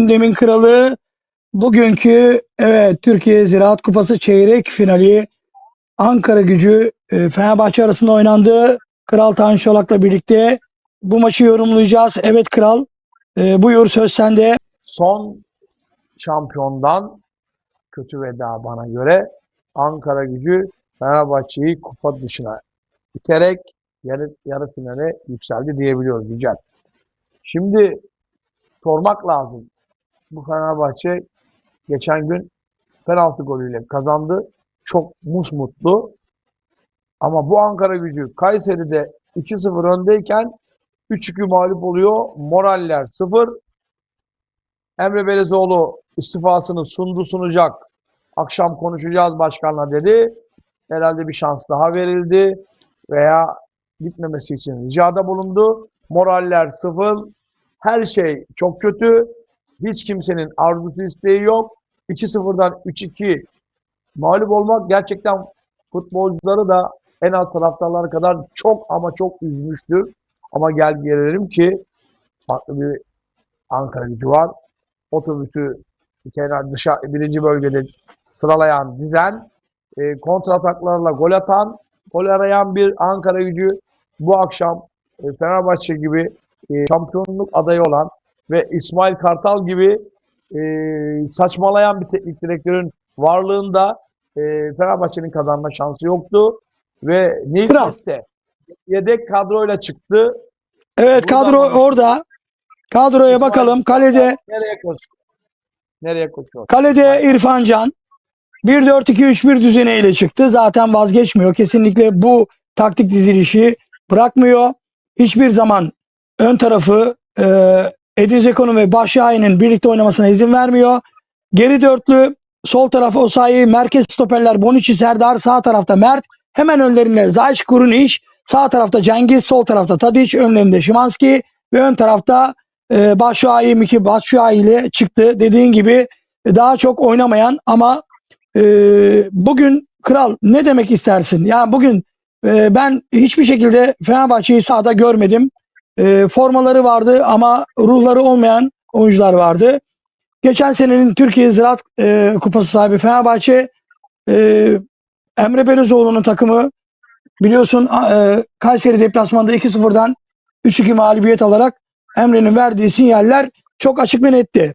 Gündemin kralı bugünkü evet Türkiye Ziraat Kupası çeyrek finali Ankara Gücü e, Fenerbahçe arasında oynandı. Kral Tanju Çolak'la birlikte bu maçı yorumlayacağız. Evet kral e, buyur söz sende. son şampiyondan kötü veda bana göre Ankara gücü Fenerbahçe'yi kupa dışına iterek yarı, yarı finale yükseldi diyebiliyoruz Yücel. Şimdi sormak lazım. Bu Fenerbahçe geçen gün penaltı golüyle kazandı. Çok musmutlu. Ama bu Ankara gücü Kayseri'de 2-0 öndeyken 3-2 mağlup oluyor. Moraller 0. Emre Belezoğlu istifasını sundu sunacak. Akşam konuşacağız başkanla dedi. Herhalde bir şans daha verildi veya gitmemesi için ricada bulundu. Moraller sıfır. Her şey çok kötü. Hiç kimsenin arzusu isteği yok. 2-0'dan 3-2 mağlup olmak gerçekten futbolcuları da en alt taraftarlar kadar çok ama çok üzmüştür. Ama gel gelelim ki farklı bir Ankara gücü var otobüsü kenar dışa birinci bölgede sıralayan, dizen, e, kontrataklarla gol atan, gol arayan bir Ankara gücü bu akşam e, Fenerbahçe gibi e, şampiyonluk adayı olan ve İsmail Kartal gibi e, saçmalayan bir teknik direktörün varlığında e, Fenerbahçe'nin kazanma şansı yoktu ve ne Kral. hikmetse yedek kadroyla çıktı. Evet Buradan kadro bana- orada. Kadroya İsmail bakalım. Kalede Nereye koşuyor? Nereye koşuyor? Kalede İrfan Can 1-4-2-3-1 düzeniyle çıktı. Zaten vazgeçmiyor. Kesinlikle bu taktik dizilişi bırakmıyor. Hiçbir zaman ön tarafı e, Edin Dzeko ve Başşahin'in birlikte oynamasına izin vermiyor. Geri dörtlü sol taraf Osayi, merkez stoperler Bonucci, Serdar, sağ tarafta Mert. Hemen önlerinde Zayç, Kurunic, sağ tarafta Cengiz, sol tarafta Tadic, önlerinde Şimanski ve ön tarafta e, Başşuayi, Miki Başşuayi ile çıktı. Dediğin gibi daha çok oynamayan ama e, bugün kral ne demek istersin? Yani bugün e, ben hiçbir şekilde Fenerbahçe'yi sahada görmedim. E, formaları vardı ama ruhları olmayan oyuncular vardı. Geçen senenin Türkiye Ziraat e, Kupası sahibi Fenerbahçe e, Emre Belözoğlu'nun takımı biliyorsun e, Kayseri deplasmanda 2-0'dan 3-2 mağlubiyet alarak Emre'nin verdiği sinyaller çok açık ve netti.